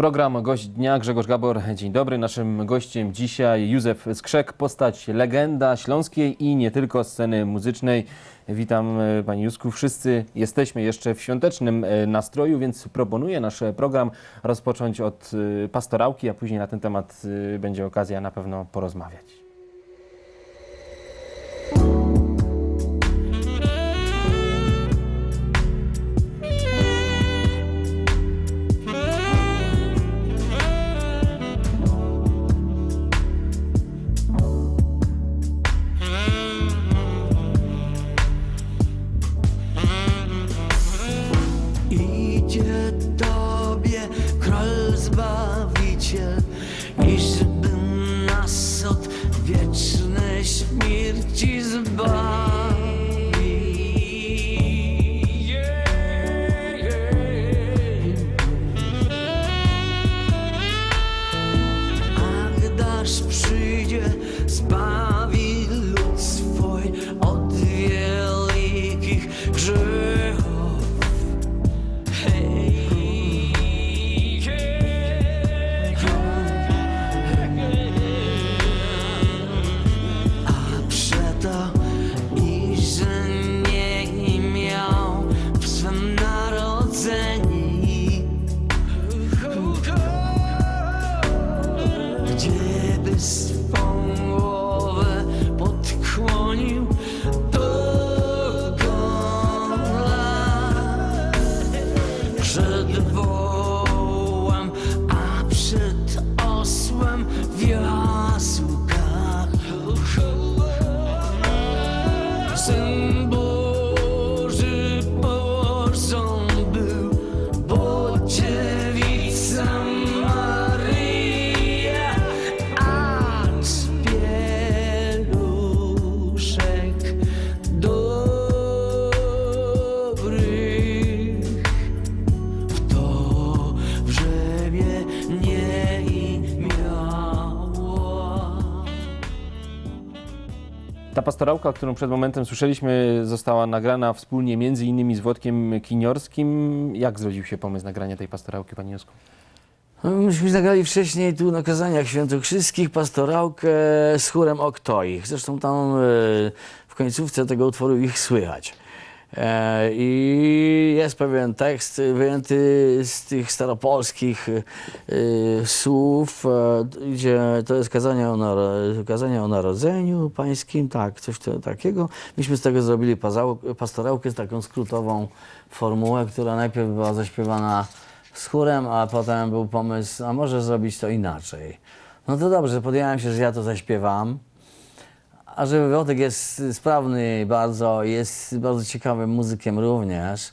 Program Gość Dnia, Grzegorz Gabor. Dzień dobry. Naszym gościem dzisiaj Józef Skrzek, postać legenda śląskiej i nie tylko sceny muzycznej. Witam e, Panie Józku. Wszyscy jesteśmy jeszcze w świątecznym e, nastroju, więc proponuję nasz program rozpocząć od e, pastorałki, a później na ten temat będzie okazja na pewno porozmawiać. Pastorałka, którą przed momentem słyszeliśmy, została nagrana wspólnie między innymi z Włodkiem Kiniorskim. Jak zrodził się pomysł nagrania tej pastorałki, Panie Józku? No, Myśmy nagrali wcześniej tu na kazaniach świętokrzyskich pastorałkę z chórem Oktoich. Zresztą tam e, w końcówce tego utworu ich słychać. E, I jest pewien tekst wyjęty z tych staropolskich e, słów, e, gdzie to jest kazanie o, kazanie o narodzeniu pańskim, tak, coś takiego. Myśmy z tego zrobili pastorałkę z taką skrótową formułę, która najpierw była zaśpiewana z chórem, a potem był pomysł, a może zrobić to inaczej. No to dobrze, podjąłem się, że ja to zaśpiewam. A że Wiotek jest sprawny bardzo, jest bardzo ciekawym muzykiem również,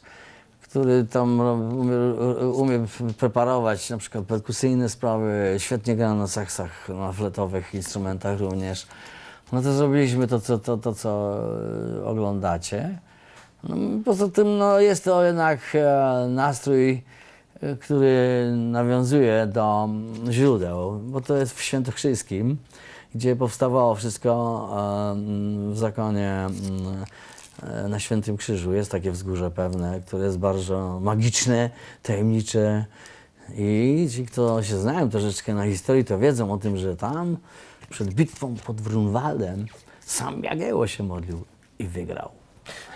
który tam umie, umie preparować na przykład perkusyjne sprawy, świetnie gra na saksach, na fletowych instrumentach również. No to zrobiliśmy to, co, to, to, co e, oglądacie. No, poza tym no, jest to jednak e, nastrój, e, który nawiązuje do źródeł, bo to jest w Świętokrzyskim, gdzie powstawało wszystko e, mm, w zakonie mm, e, na Świętym Krzyżu. Jest takie wzgórze pewne, które jest bardzo magiczne, tajemnicze. I ci, kto się znają troszeczkę na historii, to wiedzą o tym, że tam przed bitwą pod Grunwaldem sam Jagiełło się modlił i wygrał.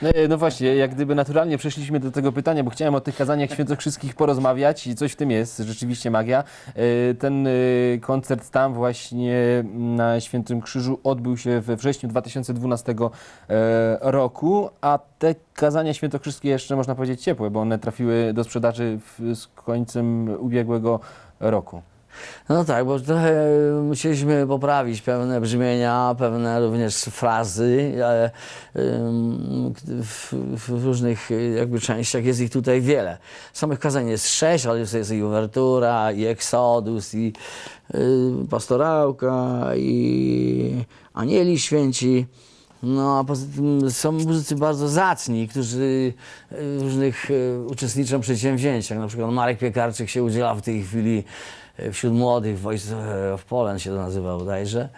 No, e, no właśnie, jak gdyby naturalnie przeszliśmy do tego pytania, bo chciałem o tych kazaniach świętokrzyskich porozmawiać i coś w tym jest, rzeczywiście magia. E, Ten e, koncert tam właśnie na Świętym Krzyżu odbył się we wrześniu 2012 e, roku, a te kazania świętokrzyskie jeszcze można powiedzieć ciepłe, bo one trafiły do sprzedaży z końcem ubiegłego roku. No tak, bo trochę musieliśmy poprawić pewne brzmienia, pewne również frazy. ale, W, w różnych jakby częściach jest ich tutaj wiele. Samych kazań jest sześć, ale jest, i Uwertura, i Exodus, i y, Pastorałka, i Anieli Święci. No a poza tym są muzycy bardzo zacni, którzy y, w różnych y, uczestniczą w przedsięwzięciach. Na przykład Marek Piekarczyk się udziela w tej chwili wśród młodych, Voice of Poland się to nazywa bodajże.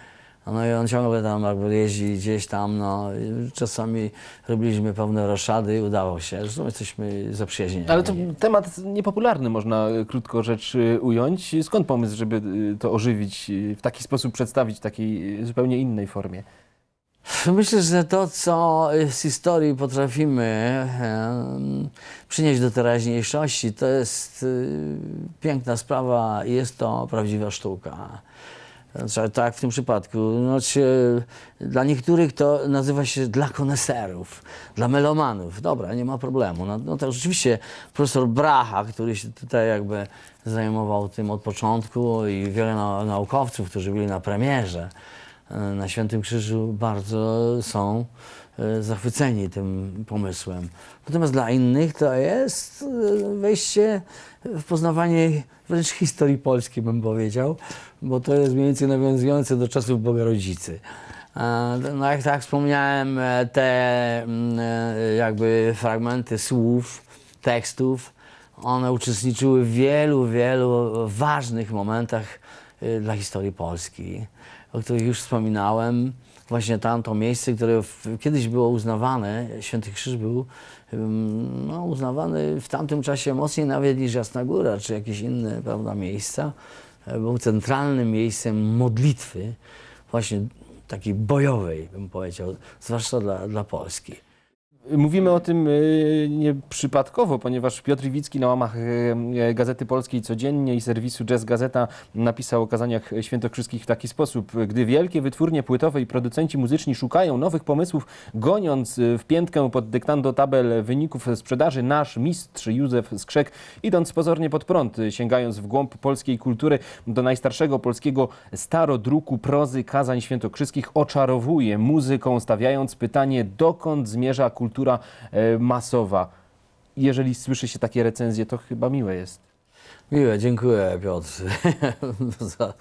No i on ciągle tam jakby jeździ gdzieś tam, no. Czasami robiliśmy pewne roszady udało się. Zresztą jesteśmy zaprzyjaźnieni. Ale to temat niepopularny, można y, krótko rzecz y, ująć. Skąd pomysł, żeby y, to ożywić, w taki sposób przedstawić, w takiej zupełnie innej formie? Myślę, że to, co z historii potrafimy przynieść do teraźniejszości, to jest y, piękna sprawa i jest to prawdziwa sztuka. Znaczy, tak w tym przypadku. Znaczy, dla niektórych to nazywa się dla koneserów, dla melomanów. Dobra, nie ma problemu. No, no to rzeczywiście profesor Bracha, który się tutaj jakby zajmował tym od początku i wiele nau- naukowców, którzy byli na premierze na Świętym Krzyżu bardzo są e, zachwyceni tym pomysłem. Natomiast dla innych to jest e, wejście w poznawanie wręcz historii polskiej, bym powiedział, bo to jest mniej więcej nawiązujące do czasów Bogarodzicy. E, No jak tak wspomniałem, e, te mm, e, jakby fragmenty słów, tekstów, one uczestniczyły w wielu, wielu ważnych momentach dla historii Polski, o których już wspominałem. Właśnie tamto miejsce, które kiedyś było uznawane, Święty Krzyż był no, uznawany w tamtym czasie mocniej nawet niż Jasna Góra, czy jakieś inne prawda, miejsca. E, Był centralnym miejscem modlitwy, właśnie takiej bojowej, bym powiedział, zwłaszcza dla, dla Polski. Mówimy o tym y, nieprzypadkowo, ponieważ Piotr Iwicki na łamach y, Gazety Polskiej Codziennie i serwisu Jazz Gazeta napisał o kazaniach świętokrzyskich w taki sposób. Gdy wielkie wytwórnie płytowe i producenci muzyczni szukają nowych pomysłów, goniąc w piętkę pod dyktando tabel wyników sprzedaży, nasz mistrz Józef Skrzek, idąc pozornie pod prąd, sięgając w głąb polskiej kultury do najstarszego polskiego starodruku prozy kazań świętokrzyskich, oczarowuje muzyką, stawiając pytanie, dokąd zmierza kultura e, masowa. Jeżeli słyszy się takie recenzje, to chyba miłe jest. Miłe, dziękuję Piotr za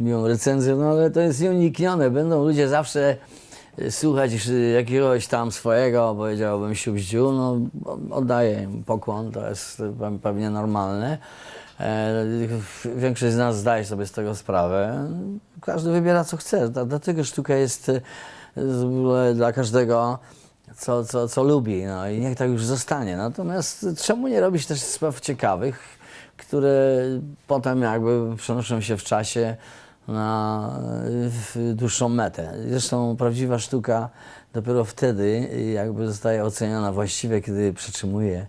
miłą recenzję, no ale to jest nieuniknione. Będą ludzie zawsze e, słuchać y, jakiegoś tam swojego, powiedziałbym, siubździu, no oddaję im pokłon, to jest pe- pewnie normalne. E, Większość z nas zdaje sobie z tego sprawę. Każdy wybiera co chce, Dla- dlatego sztuka jest e, dla każdego co, co, co lubi, no i niech tak już zostanie. Natomiast czemu nie robić też spraw ciekawych, które potem jakby przenoszą się w czasie na w dłuższą metę. Zresztą prawdziwa sztuka dopiero wtedy jakby zostaje oceniona właściwie, kiedy przetrzymuje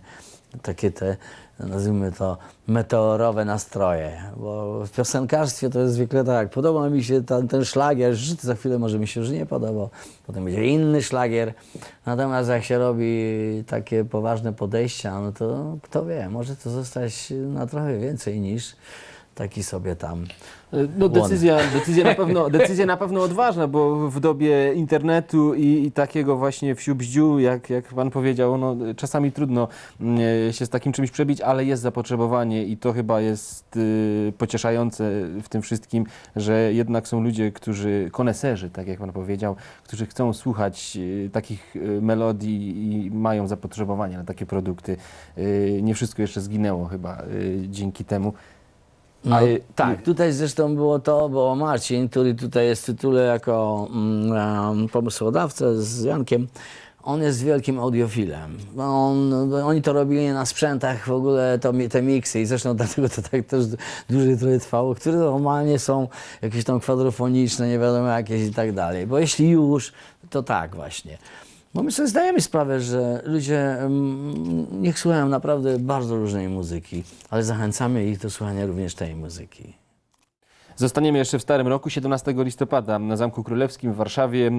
takie te, nazwijmy to, meteorowe nastroje. Bo w piosenkarstwie to jest zwykle tak, podoba mi się ten, ten szlagier, za chwilę może mi się już nie podobał, potem będzie inny szlagier. Natomiast jak się robi takie poważne podejścia, no to kto wie, może to zostać na trochę więcej niż taki sobie tam. No decyzja, decyzja, na pewno, decyzja na pewno odważna, bo w dobie internetu i, i takiego właśnie wsiubździu, jak, jak pan powiedział, no, czasami trudno mm, się z takim czymś przebić, ale jest zapotrzebowanie i to chyba jest y, pocieszające w tym wszystkim, że jednak są ludzie, którzy, koneserzy, tak jak pan powiedział, którzy chcą słuchać y, takich y, melodii i mają zapotrzebowanie na takie produkty. Y, nie wszystko jeszcze zginęło chyba y, dzięki temu. No, Ale- tak, tutaj zresztą było to, bo Marcin, który tutaj jest w tytule jako mm, pomysłodawca z Jankiem, on jest wielkim audiofilem. On, oni to robili na sprzętach w ogóle, to, te miksy i zresztą dlatego to tak też dłużej trochę trwało, które normalnie są jakieś tam kwadrofoniczne, nie wiadomo jakieś i tak dalej. Bo jeśli już, to tak właśnie. Bo my sobie zdajemy sprawę, że ludzie mm, niech słuchają naprawdę bardzo różnej muzyki, ale zachęcamy ich do słuchania również tej muzyki. Zostaniemy jeszcze w Starym Roku. 17 listopada na Zamku Królewskim w Warszawie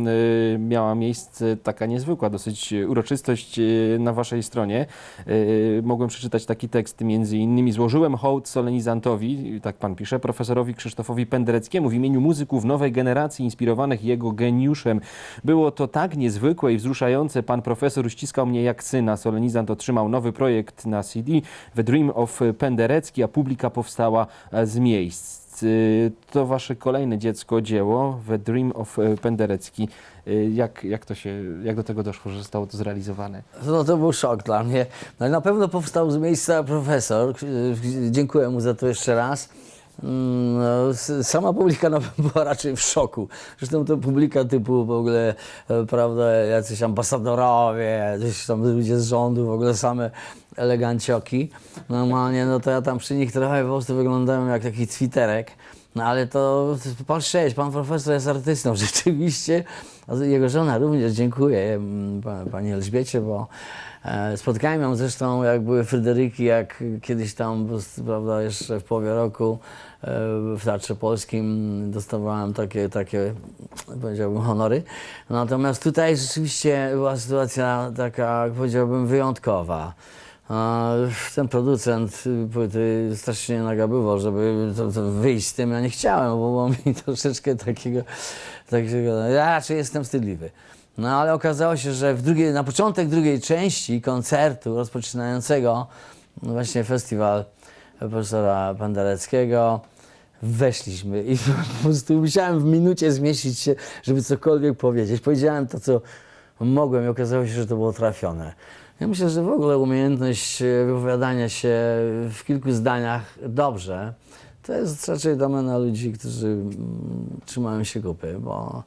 y, miała miejsce taka niezwykła dosyć uroczystość y, na waszej stronie. Y, mogłem przeczytać taki tekst między innymi. Złożyłem hołd solenizantowi, tak pan pisze, profesorowi Krzysztofowi Pendereckiemu w imieniu muzyków nowej generacji inspirowanych jego geniuszem. Było to tak niezwykłe i wzruszające. Pan profesor ściskał mnie jak syna. Solenizant otrzymał nowy projekt na CD, The Dream of Penderecki, a publika powstała z miejsc. Y, To wasze kolejne dziecko, dzieło, The Dream of e, Penderecki. Y, Jak, jak, to się, jak do tego doszło, że zostało to zrealizowane? No to był szok dla mnie. No i na pewno powstał z miejsca profesor. Dziękuję mu za to jeszcze raz. Mm, No, sama publika była raczej w szoku. Zresztą to publika typu w ogóle, e, prawda, jacyś ambasadorowie, gdzieś tam ludzie z rządu, w ogóle same elegancioki. Normalnie, no to ja tam przy nich trochę po prostu wyglądałem jak taki twiterek. No ale to pan sześć, pan profesor jest artystą, rzeczywiście. Jego żona również dziękuję pa- pani Elżbiecie, bo e, spotkałem ją zresztą jak były Fryderyki, jak kiedyś tam, prawda, jeszcze w połowie roku w Teatrze Polskim dostawałem takie, takie, powiedziałbym, honory. Natomiast tutaj rzeczywiście była sytuacja taka, powiedziałbym, wyjątkowa. A ten producent płyty strasznie nagabywał, żeby to, to wyjść z tym. Ja nie chciałem, bo było mi troszeczkę takiego, takiego ja raczej jestem wstydliwy. No ale okazało się, że w drugiej, na początek drugiej części koncertu rozpoczynającego właśnie festiwal profesora Pendereckiego weszliśmy i po prostu musiałem w minucie zmieścić się, żeby cokolwiek powiedzieć. Powiedziałem to, co mogłem i okazało się, że to było trafione. Ja myślę, że w ogóle umiejętność e, wypowiadania się w kilku zdaniach dobrze, to jest raczej domena ludzi, którzy mm, trzymają się kupy, bo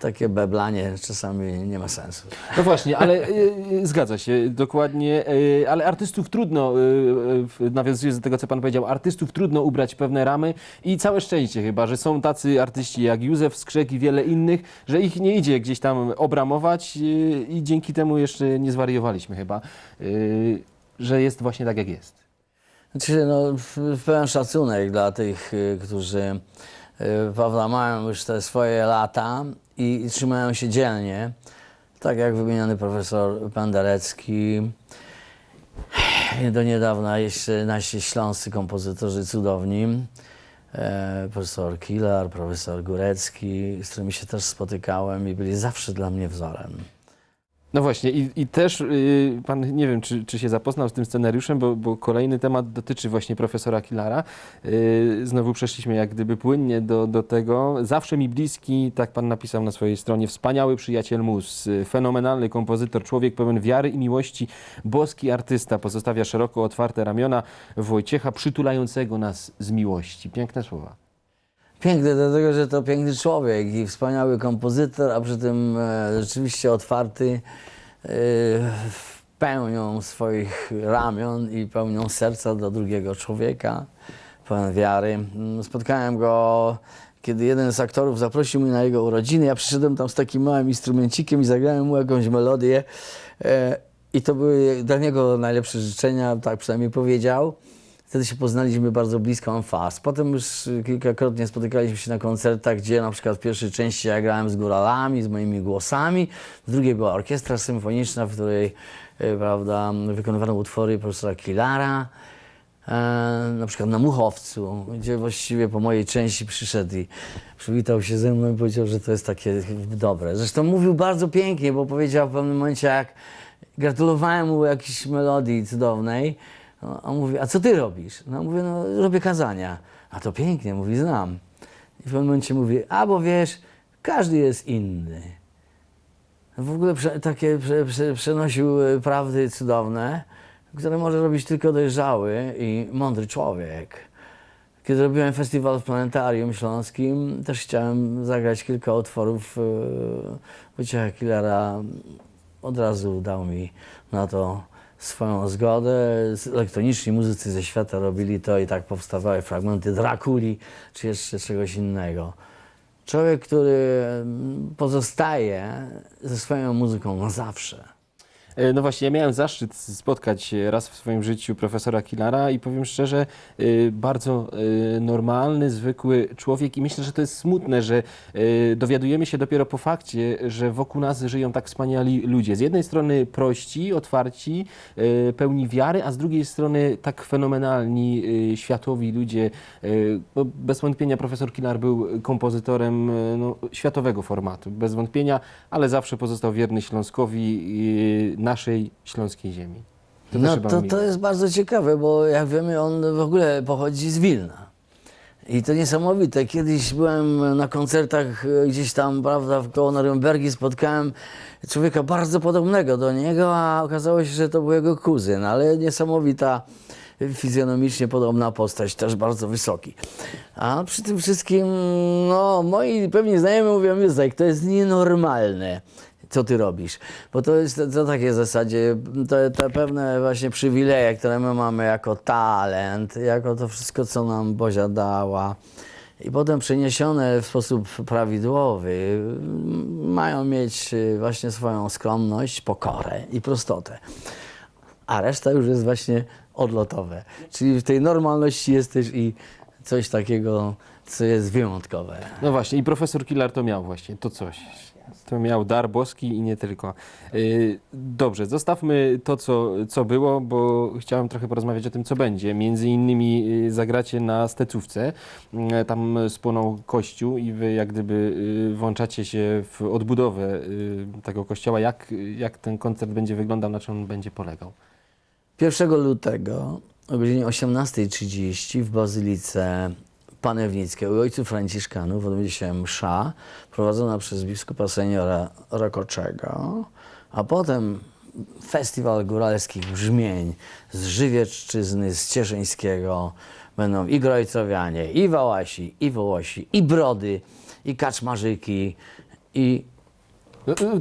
takie beblanie czasami nie ma sensu. No właśnie, ale y, zgadza się, dokładnie, y, ale artystów trudno, y, y, nawiązując do tego, co pan powiedział, artystów trudno ubrać w pewne ramy i całe szczęście chyba, że są tacy artyści jak Józef Skrzek i wiele innych, że ich nie idzie gdzieś tam obramować y, i dzięki temu jeszcze nie zwariowaliśmy chyba, y, że jest właśnie tak, jak jest. Znaczy, no, pełen szacunek dla tych, którzy prawda, mają już te swoje lata i, trzymają się dzielnie. Tak jak wymieniony profesor Penderecki. Do niedawna jeszcze nasi śląscy kompozytorzy cudowni. E, profesor Kilar, profesor Górecki, z którymi się też spotykałem i byli zawsze dla mnie wzorem. No właśnie i, i też y, pan, nie wiem, czy, czy się zapoznał z tym scenariuszem, bo, bo kolejny temat dotyczy właśnie profesora Kilara. Y, znowu przeszliśmy jak gdyby płynnie do, do tego. Zawsze mi bliski, tak pan napisał na swojej stronie, wspaniały przyjaciel mus, y, fenomenalny kompozytor, człowiek pełen wiary i miłości, boski artysta, pozostawia szeroko otwarte ramiona Wojciecha, przytulającego nas z miłości. Piękne słowa. Piękny, dlatego że to piękny człowiek i wspaniały kompozytor, a przy tym e, rzeczywiście otwarty e, pełnią swoich ramion i pełnią serca do drugiego człowieka, pełen wiary. Mm, Spotkałem go, kiedy jeden z aktorów zaprosił mnie na jego urodziny. Ja przyszedłem tam z takim małym instrumencikiem i zagrałem mu jakąś melodię. E, I to były dla niego najlepsze życzenia, tak przynajmniej powiedział. Wtedy się poznaliśmy bardzo blisko en face. Potem już kilkakrotnie spotykaliśmy się na koncertach, gdzie na przykład w pierwszej części ja grałem z góralami, z moimi głosami, w drugiej była orkiestra symfoniczna, w której y, prawda, wykonywano utwory profesora Kilara. E, na przykład na Muchowcu, gdzie właściwie po mojej części przyszedł i przywitał się ze mną i powiedział, że to jest takie dobre. Zresztą mówił bardzo pięknie, bo powiedział w pewnym momencie, jak gratulowałem mu jakiejś melodii cudownej, no, on mówi, a co ty robisz? No mówię, no robię kazania. A to pięknie, mówi, znam. I w pewnym momencie mówi, a bo wiesz, każdy jest inny. W ogóle prze, takie prze, prze, przenosił e, prawdy cudowne, które może robić tylko dojrzały i mądry człowiek. Kiedy robiłem festiwal w Planetarium Śląskim, też chciałem zagrać kilka utworów e, Wojciecha Killera. Od razu dał mi na to swoją zgodę. Elektroniczni muzycy ze świata robili to i tak powstawały fragmenty Drakuli czy jeszcze czegoś innego. Człowiek, który mm, pozostaje ze swoją muzyką na zawsze. E, No właśnie, ja miałem zaszczyt spotkać raz w swoim życiu profesora Kilara i powiem szczerze, y, bardzo y, normalny, zwykły człowiek i myślę, że to jest smutne, że dowiadujemy się dopiero po fakcie, że wokół nas żyją tak wspaniali ludzie. Z jednej strony prości, otwarci, pełni wiary, a z drugiej strony tak fenomenalni, światowi ludzie. Bo Bez wątpienia profesor Kilar był kompozytorem no, światowego formatu, bez wątpienia, ale zawsze pozostał wierny Śląskowi, naszej śląskiej ziemi. To no to, to jest bardzo ciekawe, bo jak wiemy, on w ogóle pochodzi z Wilna. I to niesamowite. Kiedyś byłem na koncertach e, gdzieś tam, prawda, koło Norymbergi, spotkałem człowieka bardzo podobnego do niego, a okazało się, że to był jego kuzyn, ale niesamowita fizjonomicznie podobna postać, też bardzo wysoki. A przy tym wszystkim, no, moi pewnie znajomi mówią, Józek, to jest nienormalne co ty robisz. Bo to jest takie w zasadzie, te, pewne właśnie przywileje, które my mamy jako talent, jako to wszystko, co nam Bozia dała. I potem przeniesione w sposób prawidłowy, m, mają mieć y, właśnie swoją skromność, pokorę i prostotę. A reszta już jest właśnie odlotowe. Czyli w tej normalności jest też i coś takiego, co jest wyjątkowe. No właśnie, i profesor Killar to miał właśnie, to coś. To miał dar boski i nie tylko. Yy, Dobrze, zostawmy to, co, co było, bo chciałem trochę porozmawiać o tym, co będzie. Między innymi yy, zagracie na Stecówce. Yy, Tam spłonął kościół i wy jak gdyby włączacie się w odbudowę tego kościoła. Jak, jak ten koncert będzie wyglądał, na czym on będzie polegał? 1 lutego o godzinie 18.30 w Bazylice Panewnickiej u ojców Franciszkanów odbędzie się msza prowadzona przez biskupa seniora Rakoczego, a potem festiwal góralskich brzmień z Żywiecczyzny, z Cieszyńskiego. Będą i Grojcowianie, i Wałasi, i Wołosi, i Brody, i Kaczmarzyki, i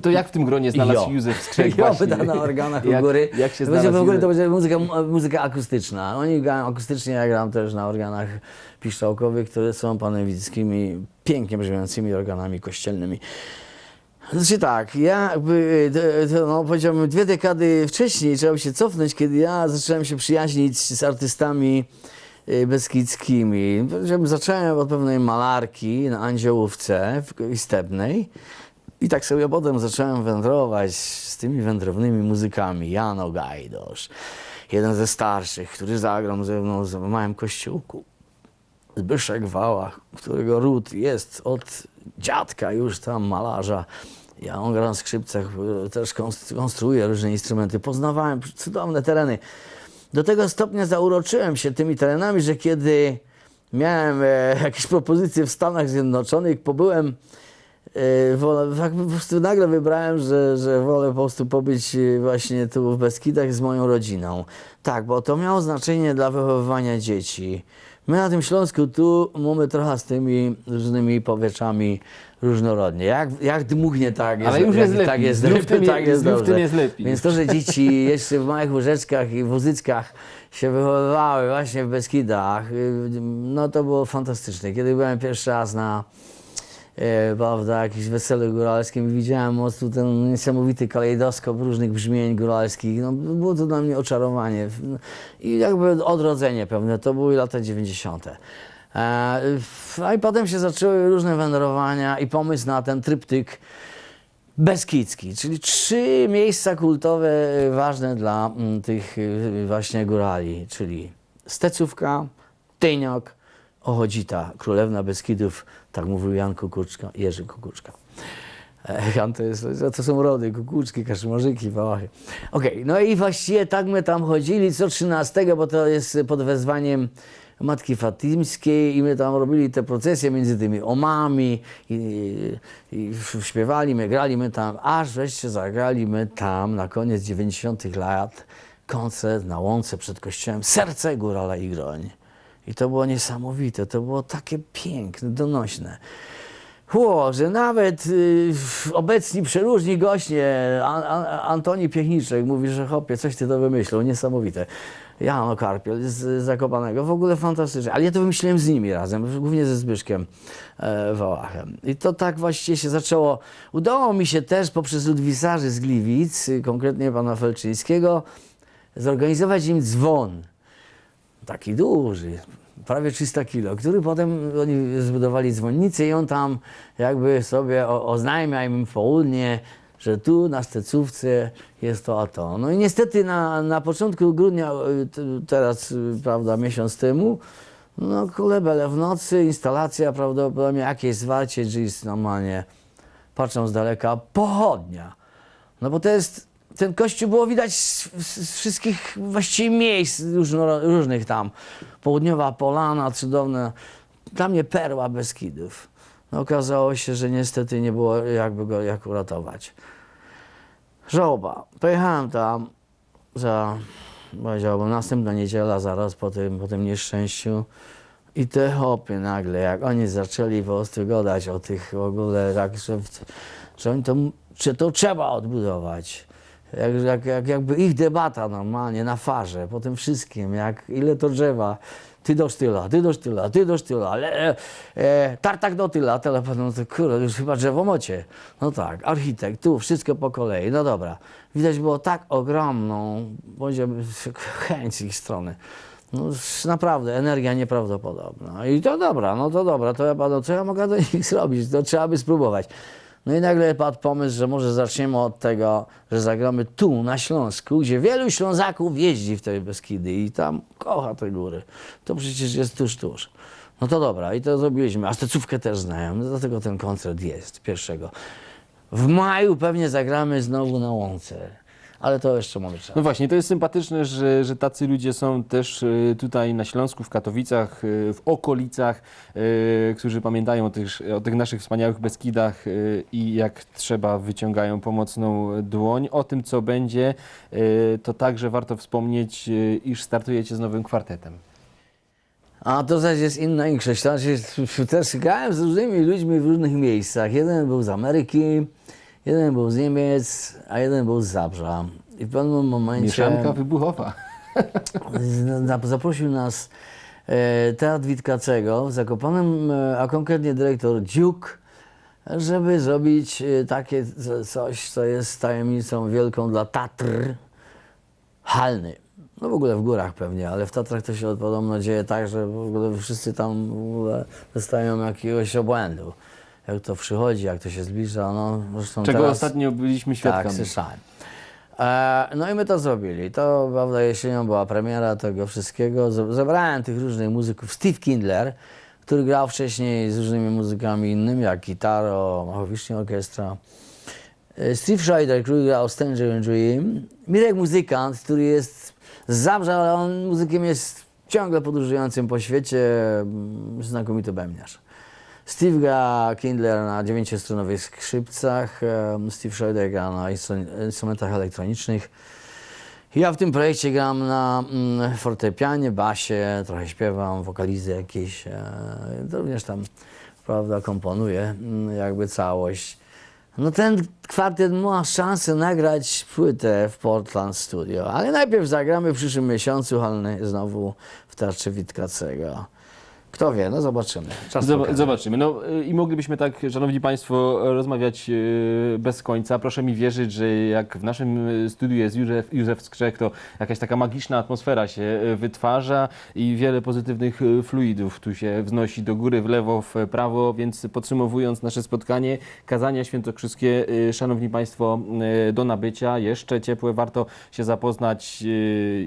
To jak w tym gronie znalazł się Jo. Józef Skrzek Jo, właśnie? na organach u Jak- góry. Jak się to będzie znalazł w ogóle to będzie muzyka, muzyka akustyczna. Oni grają akustycznie, ja gram też na organach piszczałkowych, które są panewickimi, pięknie brzmiącymi organami kościelnymi. Znaczy tak, ja jakby, to, no, powiedziałbym dwie dekady wcześniej, trzeba by się cofnąć, kiedy ja zacząłem się przyjaźnić z artystami y, beskidzkimi. Zacząłem od pewnej malarki na Andziołówce w Istebnej i tak sobie potem zacząłem wędrować z tymi wędrownymi muzykami. Jano Gajdosz, jeden ze starszych, który zagrał ze mną w małym kościółku. Zbyszek Wałach, którego ród jest od dziadka już tam malarza. Ja on gra na skrzypcach, też konst- konstruuje różne instrumenty. Poznawałem cudowne tereny. Do tego stopnia zauroczyłem się tymi terenami, że kiedy miałem e, jakieś propozycje w Stanach Zjednoczonych, pobyłem wolę, tak po prostu nagle wybrałem, że, że wolę po prostu pobyć e, właśnie tu w Beskidach z moją rodziną. Tak, bo to miało znaczenie dla wychowywania dzieci. My na tym Śląsku tu mamy trochę z tymi różnymi powietrzami różnorodnie. Jak, jak dmuchnie, tak jest. Ale już jak, jest lepiej. Tak jest, Znów tym tak je- jest znów dobrze. jest lepiej. Więc to, że dzieci jeszcze w małych łyżeczkach i wozyckach się wychowywały właśnie w Beskidach, y, no to było fantastyczne. Kiedy byłem pierwszy raz na e, prawda, jakimś weselu góralskim widziałem po ten niesamowity kalejdoskop różnych brzmień góralskich, no, było to dla mnie oczarowanie. I jakby odrodzenie pewne, to były lata 90. E, a i potem się zaczęły różne wędrowania i pomysł na ten tryptyk Beskidzki, czyli trzy miejsca kultowe y, ważne dla mm, tych właśnie górali, czyli Stecówka, Tyniok, Ochodzita, królewna Beskidów, tak mówił Jan Kukuczka, Jerzy Kukuczka. E, Jan to, jest, to są rody, kukuczki, kaszmarzyki, wałachy. Okej, no i właściwie tak my tam chodzili co 13, bo to jest pod wezwaniem Matki Fatimskiej i my tam robili te procesje między tymi omami i, i śpiewali, my grali my tam, aż wreszcie zagrali my tam na koniec 90 lat koncert na łące przed kościołem Serce Górala i Groń. I to było niesamowite, to było takie piękne, donośne. Chło, że nawet y, obecni przeróżni goście, An, An, Antoni Piechniczek mówi, że hopie, coś ty to wymyślał, niesamowite. Jano Karpiel z Zakopanego, w ogóle fantastycznie. Ale ja to wymyśliłem z nimi razem, głównie ze Zbyszkiem e, Wałachem. I to tak właściwie się zaczęło. Udało mi się też poprzez ludwisarzy z Gliwic, konkretnie pana Felczyńskiego, zorganizować im dzwon taki duży, prawie 300 kilo, który potem oni zbudowali dzwonnicę i on tam jakby sobie oznajmia im w południe, że tu na Stecówce jest to a to. No i niestety na, na początku grudnia, teraz prawda, miesiąc temu, no kulebele w nocy, instalacja prawdopodobnie jakieś zwarcie, czyli normalnie, patrzą z daleka, pochodnia. No bo to jest, ten kościół było widać z, z wszystkich właściwie miejsc różno, różnych tam. Południowa Polana, cudowna, dla mnie perła Beskidów. No okazało się, że niestety nie było jakby go jak uratować. Żałoba. Pojechałem tam za powiedziałbym, następna niedziela zaraz po tym, po tym nieszczęściu. I te hopy nagle, jak oni zaczęli po prostu gadać o tych w ogóle, tak, że, że, to, że to trzeba odbudować. Jak, jak, jak, jakby ich debata normalnie na farze, po tym wszystkim, jak ile to drzewa, ty do sztyla, ty do sztyla, ty do sztyla, ale, e, e, tartak do tyla, telefon, no to kurde, już chyba drzewo mocie. No tak, architekt, tu, wszystko po kolei, no dobra. Widać było tak ogromną, powiedziałbym, chęć z ich strony. No naprawdę, energia nieprawdopodobna. I to dobra, no to dobra, to ja panu, co ja mogę do nich zrobić? To trzeba by spróbować. No i nagle padł pomysł, że może zaczniemy od tego, że zagramy tu, na Śląsku, gdzie wielu Ślązaków jeździ w tej Beskidy i tam kocha te góry. To przecież jest tuż, tuż. No to dobra, i to zrobiliśmy. A stacówkę też znają, no dlatego ten koncert jest pierwszego. W maju pewnie zagramy znowu na łące, ale to jeszcze mamy czas. No właśnie, to jest sympatyczne, że, że tacy ludzie są też y, tutaj na Śląsku, w Katowicach, y, w okolicach, y, którzy pamiętają o tych, o tych naszych wspaniałych Beskidach i jak trzeba wyciągają pomocną dłoń. O tym, co będzie, to także warto wspomnieć, iż startujecie z nowym kwartetem. A to zaś jest inna większość. To znaczy, też grałem z różnymi ludźmi w różnych miejscach. Jeden był z Ameryki, jeden był z Niemiec, a jeden był z Zabrza. I w pewnym momencie Mieszanka wybuchowa. zaprosił nas e, Teatr Witkacego w Zakopanem, a konkretnie dyrektor Dziuk, żeby zrobić e, takie co- coś, co jest tajemnicą wielką dla Tatr, halny. No w ogóle w górach pewnie, ale w Tatrach to się podobno dzieje tak, że w ogóle wszyscy tam w ogóle dostają jakiegoś obłędu. Jak to przychodzi, jak to się zbliża, no zresztą Czego teraz... ostatnio byliśmy Tak, świadkami. słyszałem. E, no i my to zrobili. To prawda jesienią była premiera tego wszystkiego. Zebrałem tych różnych muzyków. Steve Kindler, który grał wcześniej z różnymi muzykami innymi, jak Gitaro, Machowicznie Orkiestra. E, Steve Schreider, który grał z Tangerine Dream. Mirek Muzykant, który jest z Zabrza, ale on muzykiem jest ciągle podróżującym po świecie. mm, Znakomity bębniarz. Steve gra Kindler na dziewięciostronowych skrzypcach, em, Steve Schroeder na instru- instrumentach elektronicznych. Ja w tym projekcie gram na mm, fortepianie, basie, trochę śpiewam, wokalizy jakieś. E, również tam, prawda, komponuję mm, jakby całość. No ten kwartet ma szansę nagrać płytę w Portland Studio, ale najpierw zagramy w przyszłym miesiącu halny znowu w Teatrze Witkacego. Kto wie, no zobaczymy. Czas pokaże. Zobaczymy. No y, i moglibyśmy tak, szanowni państwo, rozmawiać y, bez końca. Proszę mi wierzyć, że jak w naszym y, studiu jest Józef, Józef Skrzek, to jakaś taka magiczna atmosfera się wytwarza i wiele pozytywnych fluidów tu się wznosi do góry, w lewo, w prawo, więc podsumowując nasze spotkanie, kazania świętokrzyskie, szanowni państwo, do nabycia, jeszcze ciepłe, warto się zapoznać,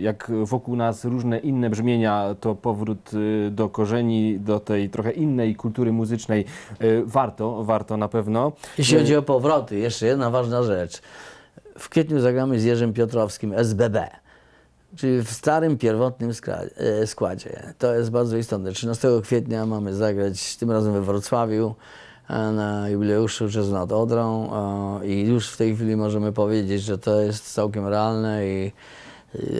jak wokół nas różne inne brzmienia, to powrót do korzeni, do tej trochę innej kultury muzycznej. Y, Warto, warto na pewno. Jeśli chodzi o powroty, jeszcze jedna ważna rzecz. W kwietniu zagramy z Jerzym Piotrowskim SBB, czyli w starym, pierwotnym e, składzie. To jest bardzo istotne. 13 kwietnia mamy zagrać tym razem we Wrocławiu na jubileuszu Jazzu nad Odrą i już w tej chwili możemy powiedzieć, że to jest całkiem realne i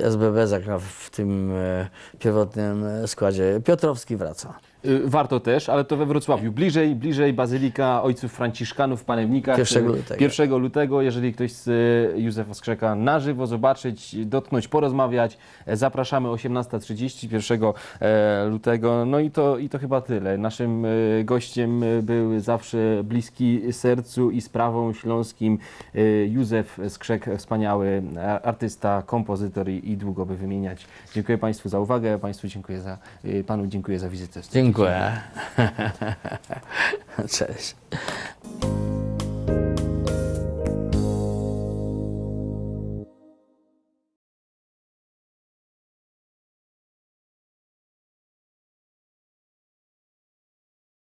SBB zagra w tym e, pierwotnym e, składzie. Piotrowski wraca. Y, Warto też, ale to we Wrocławiu. Bliżej, bliżej Bazylika Ojców Franciszkanów w Panewnikach. 1 Y, lutego. 1 lutego, jeżeli ktoś z y, Józefa Skrzeka na żywo zobaczyć, dotknąć, porozmawiać, e, zapraszamy 18.30 1 e, lutego. No i to, i to chyba tyle. Naszym e, gościem był zawsze bliski sercu i sprawom śląskim Józef Skrzek, wspaniały artysta, kompozytor i, długo by wymieniać. Dziękuję Państwu za uwagę, Państwu dziękuję za, Panu dziękuję za wizytę. 滚哈哈哈哈真是。